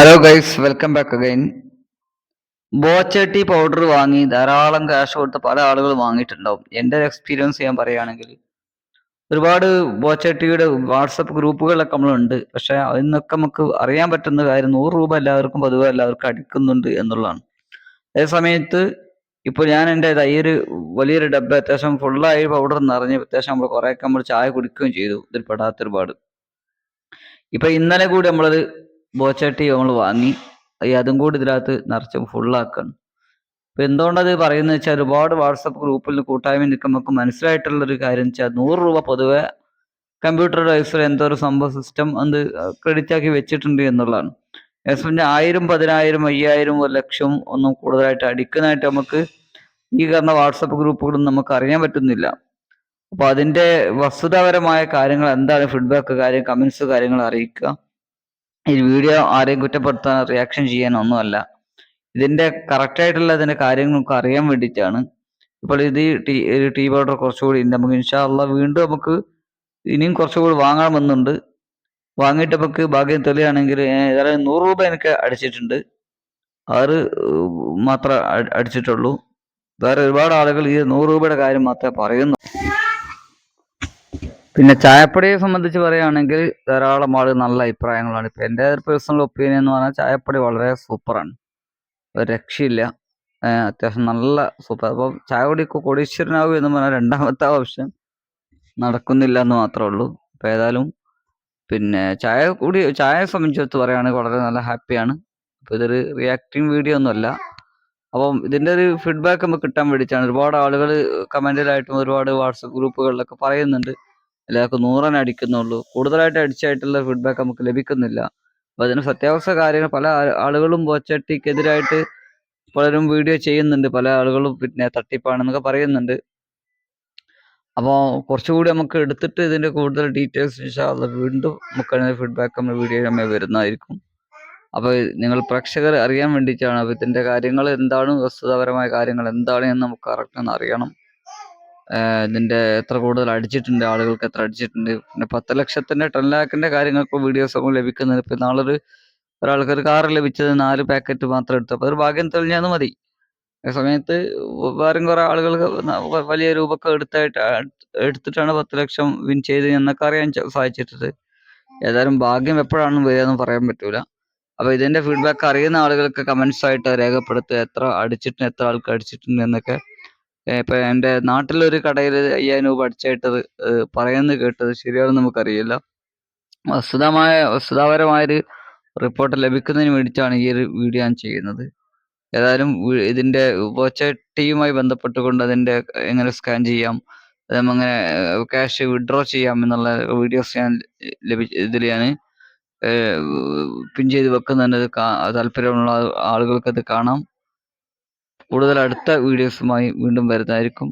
Hello guys welcome back again Boche tea powder വാങ്ങി ധാരാളം cash കൊടുത്ത് പല ആളുകൾ വാങ്ങിയിട്ടുണ്ടാവും. എന്റെ ഒരു എക്സ്പീരിയൻസ് ഞാൻ പറയുകയാണെങ്കിൽ ഒരുപാട് ബോച്ചട്ടിയുടെ വാട്സപ്പ് ഗ്രൂപ്പുകളൊക്കെ നമ്മളുണ്ട്. പക്ഷെ അതിൽ നിന്നൊക്കെ നമുക്ക് അറിയാൻ പറ്റുന്ന കാര്യം നൂറ് രൂപ എല്ലാവർക്കും പൊതുവെ എല്ലാവർക്കും അടിക്കുന്നുണ്ട് എന്നുള്ളതാണ്. അതേ സമയത്ത് ഇപ്പോൾ ഞാൻ എന്റെ ഈ ഒരു വലിയൊരു ഡബ്ബ അത്യാവശ്യം ഫുള്ളായി പൗഡർ നിറഞ്ഞ് അത്യാവശ്യം നമ്മൾ കുറേയൊക്കെ നമ്മൾ ചായ കുടിക്കുകയും ചെയ്തു. ഇതിൽ പെടാത്ത ഒരുപാട് ഇപ്പൊ ഇന്നലെ കൂടി നമ്മളത് ബോച്ചട്ടി നമ്മൾ വാങ്ങി അതും കൂടി ഇതിനകത്ത് നിറച്ച് ഫുള്ളാക്കണം ഇപ്പൊ എന്തുകൊണ്ടത് പറയുന്നത് വെച്ചാൽ ഒരുപാട് വാട്സപ്പ് ഗ്രൂപ്പിൽ കൂട്ടായ്മ നിൽക്കുമ്പോൾ നമുക്ക് മനസ്സിലായിട്ടുള്ള ഒരു കാര്യം വെച്ചാൽ നൂറ് രൂപ പൊതുവെ കമ്പ്യൂട്ടർ ഡൈസർ എന്തോ ഒരു സംഭവ സിസ്റ്റം അത് ക്രെഡിറ്റ് ആക്കി വെച്ചിട്ടുണ്ട് എന്നുള്ളതാണ്. അതേസമയം ആയിരം പതിനായിരം അയ്യായിരം ഒരു ലക്ഷം ഒന്നും കൂടുതലായിട്ട് അടിക്കുന്നതായിട്ട് നമുക്ക് ഈ കാരണം വാട്സപ്പ് ഗ്രൂപ്പുകളൊന്നും നമുക്ക് അറിയാൻ പറ്റുന്നില്ല. അപ്പോൾ അതിന്റെ വസ്തുതാപരമായ കാര്യങ്ങൾ എന്താണ്? ഫീഡ്ബാക്ക് കാര്യം കമന്റ്സ് കാര്യങ്ങൾ അറിയിക്കുക. ഈ വീഡിയോ ആരെയും കുറ്റപ്പെടുത്താൻ റിയാക്ഷൻ ചെയ്യാൻ ഒന്നുമല്ല ഇതിന്റെ കറക്റ്റ് ആയിട്ടുള്ള ഇതിന്റെ കാര്യങ്ങൾ അറിയാൻ വേണ്ടിയിട്ടാണ്. ഇപ്പോൾ ഇത് ടീ ടീ പൗഡർ കുറച്ചുകൂടി നമുക്ക് ഇൻഷാല്ല വീണ്ടും നമുക്ക് ഇനിയും കുറച്ചുകൂടി വാങ്ങണമെന്നുണ്ട്. വാങ്ങിയിട്ട് നമുക്ക് ഭാഗ്യം തെളിയാണെങ്കിൽ ഏതായാലും നൂറ് രൂപ എനിക്ക് അടിച്ചിട്ടുണ്ട്. ആറ് മാത്രമേ അടിച്ചിട്ടുള്ളൂ. വേറെ ഒരുപാട് ആളുകൾ ഈ നൂറ് രൂപയുടെ കാര്യം മാത്രമേ പറയുന്നു. പിന്നെ ചായപ്പൊടിയെ സംബന്ധിച്ച് പറയുകയാണെങ്കിൽ ധാരാളം ആളുകൾ നല്ല അഭിപ്രായങ്ങളാണ്. ഇപ്പം എന്റെ ഒരു പേഴ്സണൽ ഒപ്പീനിയൻ എന്ന് പറഞ്ഞാൽ ചായപ്പൊടി വളരെ സൂപ്പറാണ് ഒരു രക്ഷയില്ല. അത്യാവശ്യം നല്ല സൂപ്പർ അപ്പം ചായ കുടി കോടീശ്വരനാകും എന്ന് പറഞ്ഞാൽ രണ്ടാമത്തെ ഓപ്ഷൻ നടക്കുന്നില്ല എന്ന് മാത്രമേ ഉള്ളൂ. അപ്പം ഏതായാലും പിന്നെ ചായ കൂടി ചായയെ സംബന്ധിച്ച് പറയുകയാണെങ്കിൽ വളരെ നല്ല ഹാപ്പിയാണ് അപ്പോൾ ഇതൊരു റിയാക്ടിങ് വീഡിയോ ഒന്നുമല്ല അപ്പം ഇതിന്റെ ഒരു ഫീഡ്ബാക്ക് നമുക്ക് കിട്ടാൻ വേണ്ടിയിട്ടാണ്. ഒരുപാട് ആളുകൾ കമന്റിലായിട്ടും ഒരുപാട് വാട്സപ്പ് ഗ്രൂപ്പുകളിലൊക്കെ പറയുന്നുണ്ട്. എല്ലാവർക്കും നൂറെണ്ണം അടിക്കുന്നുള്ളൂ. കൂടുതലായിട്ട് അടിച്ചായിട്ടുള്ള ഫീഡ്ബാക്ക് നമുക്ക് ലഭിക്കുന്നില്ല. അപ്പോൾ അതിന് സത്യാവസ്ഥ കാര്യങ്ങൾ പല ആളുകളും ബോച്ചട്ടിക്കെതിരായിട്ട് പലരും വീഡിയോ ചെയ്യുന്നുണ്ട്. പല ആളുകളും പിന്നെ തട്ടിപ്പാണെന്നൊക്കെ പറയുന്നുണ്ട്. അപ്പോൾ കുറച്ചുകൂടി നമുക്ക് എടുത്തിട്ട് ഇതിന്റെ കൂടുതൽ ഡീറ്റെയിൽസ് വീണ്ടും നമുക്ക് ഫീഡ്ബാക്ക് നമ്മൾ വീഡിയോ നമ്മൾ വരുന്നതായിരിക്കും. അപ്പോൾ നിങ്ങൾ പ്രേക്ഷകർ അറിയാൻ വേണ്ടിയിട്ടാണ്. അപ്പോൾ ഇതിന്റെ കാര്യങ്ങൾ എന്താണ് വസ്തുതാപരമായ കാര്യങ്ങൾ എന്താണ് എന്ന് നമുക്ക് കറക്റ്റ് അറിയണം. ഇതിന്റെ എത്ര കൂടുതൽ അടിച്ചിട്ടുണ്ട് ആളുകൾക്ക് എത്ര അടിച്ചിട്ടുണ്ട്. പിന്നെ പത്ത് ലക്ഷത്തിന്റെ ടെൻ ലാക്കിന്റെ കാര്യങ്ങൾക്ക് വീഡിയോസ് ഒക്കെ ലഭിക്കുന്നത് ഇപ്പം നാളൊരു ഒരാൾക്ക് ഒരു കാറ് ലഭിച്ചത് നാല് പാക്കറ്റ് മാത്രം എടുത്തു. അപ്പോൾ ഒരു ഭാഗ്യം തെളിഞ്ഞാൽ മതി. ആ സമയത്ത് വേറെയും കുറെ ആളുകൾ വലിയ രൂപക്ക് എടുത്തായിട്ട് എടുത്തിട്ടാണ് പത്ത് ലക്ഷം വിൻ ചെയ്ത് എന്നൊക്കെ അറിയാൻ സാധിച്ചിട്ടത് ഏതായാലും ഭാഗ്യം എപ്പോഴാണ് വരിക എന്ന് പറയാൻ പറ്റൂല. അപ്പോൾ ഇതിന്റെ ഫീഡ്ബാക്ക് അറിയുന്ന ആളുകൾക്ക് കമന്റ്സ് ആയിട്ട് രേഖപ്പെടുത്തുക. എത്ര അടിച്ചിട്ടുണ്ട് എത്ര ആൾക്ക് അടിച്ചിട്ടുണ്ട് എന്നൊക്കെ ഇപ്പൊ എന്റെ നാട്ടിലൊരു കടയിൽ അയ്യായിരം രൂപ അടിച്ചായിട്ട് പറയുന്നത് കേട്ടത് ശരിയാണെന്ന് നമുക്കറിയില്ല. വസ്തുതമായ വസ്തുതാപരമായൊരു റിപ്പോർട്ട് ലഭിക്കുന്നതിന് വേണ്ടിയിട്ടാണ് ഈ ഒരു വീഡിയോ ഞാൻ ചെയ്യുന്നത്. ഏതായാലും ഇതിന്റെ ഉപചട്ടിയുമായി ബന്ധപ്പെട്ടുകൊണ്ട് അതിന്റെ എങ്ങനെ സ്കാൻ ചെയ്യാം അത് എങ്ങനെ ക്യാഷ് വിഡ്രോ ചെയ്യാം എന്നുള്ള വീഡിയോസ് ഞാൻ ലഭിച്ച ഇതിൽ ഞാൻ പിൻ ചെയ്ത് വെക്കുന്നുണ്ട്. താല്പര്യമുള്ള ആളുകൾക്ക് അത് കാണാം. കൂടുതൽ അടുത്ത വീഡിയോസുമായി വീണ്ടും വരുന്നതായിരിക്കും.